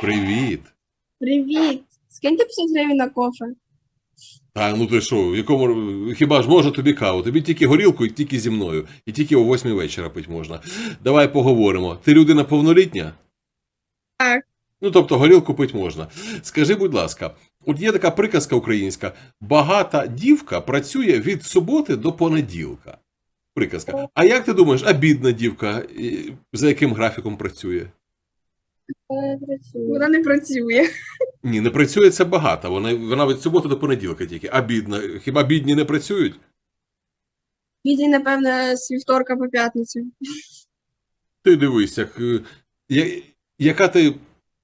Привіт. Привіт! Скиньте 50 гривень на кофе. Та ну ти що, в якому хіба ж можна тобі каву? Тобі тільки горілку і тільки зі мною. І тільки о восьмій вечора пить можна. Давай поговоримо. Ти людина повнолітня? Так. Ну, тобто горілку пить можна. Скажи, будь ласка, от є така приказка українська: багата дівка працює від суботи до понеділка. Приказка. А як ти думаєш, а бідна дівка за яким графіком працює? Вона не працює. Ні, не працює це багато. Вона, вона від суботи до понеділка тільки. А бідна, хіба бідні не працюють? Відій, напевно, з вівторка по п'ятницю. Ти дивись, як, е, я- яка ти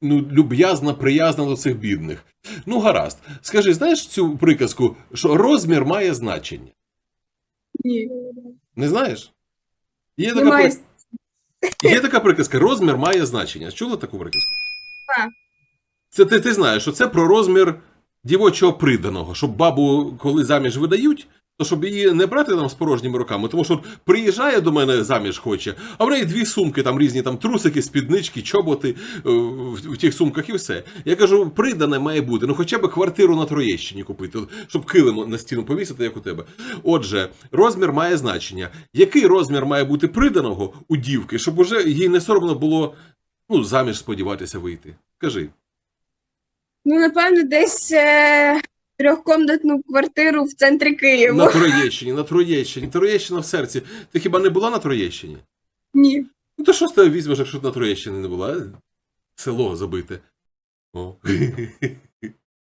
ну, люб'язна, приязна до цих бідних. Ну, гаразд. Скажи, знаєш цю приказку, що розмір має значення? Ні. Не знаєш? Є така, Немає. Є така приказка, розмір має значення. Чула таку приказку? Так. Це ти, ти знаєш, що це про розмір дівочого приданого, щоб бабу, коли заміж видають, то щоб її не брати там з порожніми руками, тому що приїжджає до мене заміж хоче, а в неї дві сумки, там різні там трусики, спіднички, чоботи е, в, в тих сумках і все. Я кажу, придане має бути, ну хоча б квартиру на Троєщині купити, щоб килим на стіну повісити, як у тебе. Отже, розмір має значення. Який розмір має бути приданого у дівки, щоб уже їй не соромно було ну, заміж сподіватися вийти? Кажи. Ну, напевно, десь е... трьохкомнатну квартиру в центрі Києва. На Троєщині, на Троєщині, Троєщина в серці. Ти хіба не була на Троєщині? Ні. Ну то що з тебе візьмеш, якщо ти на Троєщині не була? Село забите. О.